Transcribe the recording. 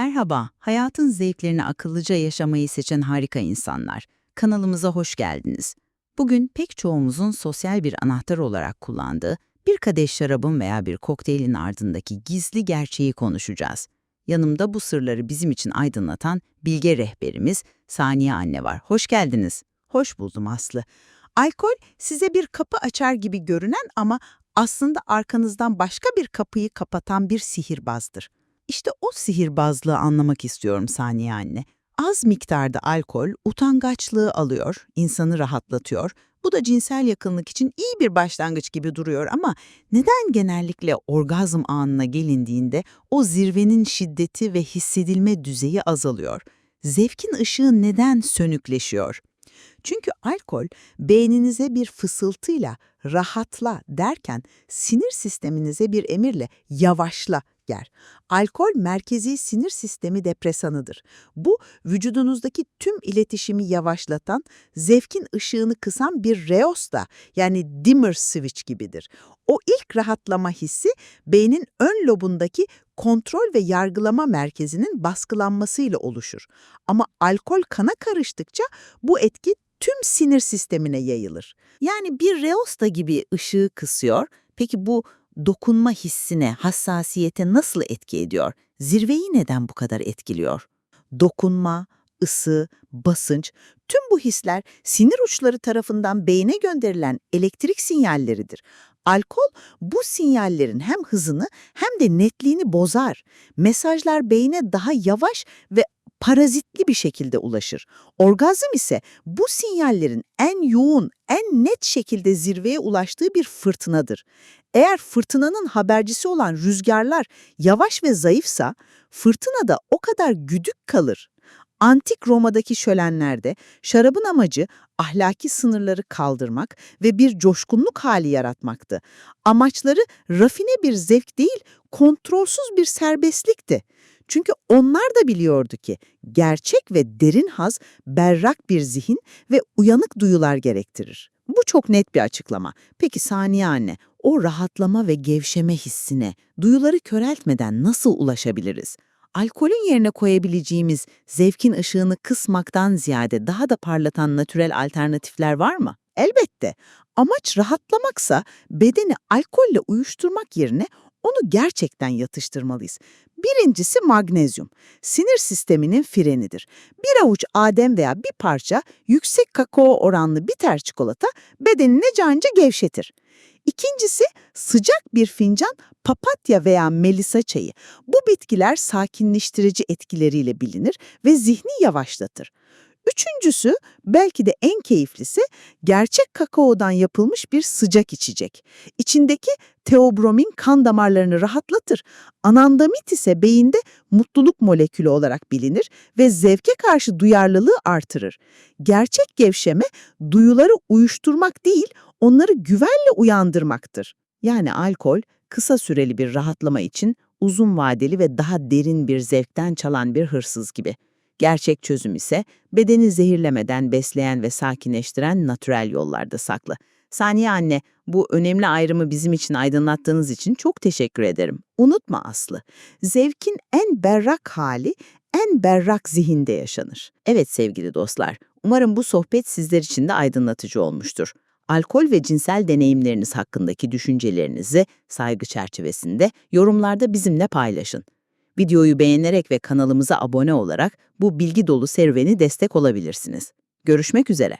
Merhaba, hayatın zevklerini akıllıca yaşamayı seçen harika insanlar. Kanalımıza hoş geldiniz. Bugün pek çoğumuzun sosyal bir anahtar olarak kullandığı bir kadeh şarabın veya bir kokteylin ardındaki gizli gerçeği konuşacağız. Yanımda bu sırları bizim için aydınlatan bilge rehberimiz Saniye Anne var. Hoş geldiniz. Hoş buldum Aslı. Alkol size bir kapı açar gibi görünen ama aslında arkanızdan başka bir kapıyı kapatan bir sihirbazdır. İşte o sihirbazlığı anlamak istiyorum Saniye anne. Az miktarda alkol utangaçlığı alıyor, insanı rahatlatıyor. Bu da cinsel yakınlık için iyi bir başlangıç gibi duruyor ama neden genellikle orgazm anına gelindiğinde o zirvenin şiddeti ve hissedilme düzeyi azalıyor? Zevkin ışığı neden sönükleşiyor? Çünkü alkol beyninize bir fısıltıyla rahatla derken sinir sisteminize bir emirle yavaşla ger. Alkol merkezi sinir sistemi depresanıdır. Bu vücudunuzdaki tüm iletişimi yavaşlatan, zevkin ışığını kısan bir reosta yani dimmer switch gibidir. O ilk rahatlama hissi beynin ön lobundaki kontrol ve yargılama merkezinin baskılanmasıyla oluşur. Ama alkol kana karıştıkça bu etki tüm sinir sistemine yayılır. Yani bir reosta gibi ışığı kısıyor. Peki bu dokunma hissine, hassasiyete nasıl etki ediyor? Zirveyi neden bu kadar etkiliyor? Dokunma, ısı, basınç, tüm bu hisler sinir uçları tarafından beyne gönderilen elektrik sinyalleridir. Alkol bu sinyallerin hem hızını hem de netliğini bozar. Mesajlar beyne daha yavaş ve parazitli bir şekilde ulaşır. Orgazm ise bu sinyallerin en yoğun, en net şekilde zirveye ulaştığı bir fırtınadır. Eğer fırtınanın habercisi olan rüzgarlar yavaş ve zayıfsa, fırtına da o kadar güdük kalır. Antik Roma'daki şölenlerde şarabın amacı ahlaki sınırları kaldırmak ve bir coşkunluk hali yaratmaktı. Amaçları rafine bir zevk değil, kontrolsüz bir serbestlikti. Çünkü onlar da biliyordu ki gerçek ve derin haz berrak bir zihin ve uyanık duyular gerektirir. Bu çok net bir açıklama. Peki Saniye anne, o rahatlama ve gevşeme hissine duyuları köreltmeden nasıl ulaşabiliriz? Alkolün yerine koyabileceğimiz zevkin ışığını kısmaktan ziyade daha da parlatan natürel alternatifler var mı? Elbette. Amaç rahatlamaksa bedeni alkolle uyuşturmak yerine onu gerçekten yatıştırmalıyız. Birincisi magnezyum. Sinir sisteminin frenidir. Bir avuç adem veya bir parça yüksek kakao oranlı bitter çikolata bedenini canca gevşetir. İkincisi sıcak bir fincan papatya veya melisa çayı. Bu bitkiler sakinleştirici etkileriyle bilinir ve zihni yavaşlatır. Üçüncüsü, belki de en keyiflisi, gerçek kakaodan yapılmış bir sıcak içecek. İçindeki teobromin kan damarlarını rahatlatır. Anandamit ise beyinde mutluluk molekülü olarak bilinir ve zevke karşı duyarlılığı artırır. Gerçek gevşeme, duyuları uyuşturmak değil, onları güvenle uyandırmaktır. Yani alkol, kısa süreli bir rahatlama için uzun vadeli ve daha derin bir zevkten çalan bir hırsız gibi. Gerçek çözüm ise bedeni zehirlemeden besleyen ve sakinleştiren natürel yollarda saklı. Saniye anne, bu önemli ayrımı bizim için aydınlattığınız için çok teşekkür ederim. Unutma Aslı, zevkin en berrak hali en berrak zihinde yaşanır. Evet sevgili dostlar, umarım bu sohbet sizler için de aydınlatıcı olmuştur. Alkol ve cinsel deneyimleriniz hakkındaki düşüncelerinizi saygı çerçevesinde yorumlarda bizimle paylaşın. Videoyu beğenerek ve kanalımıza abone olarak bu bilgi dolu serüveni destek olabilirsiniz. Görüşmek üzere.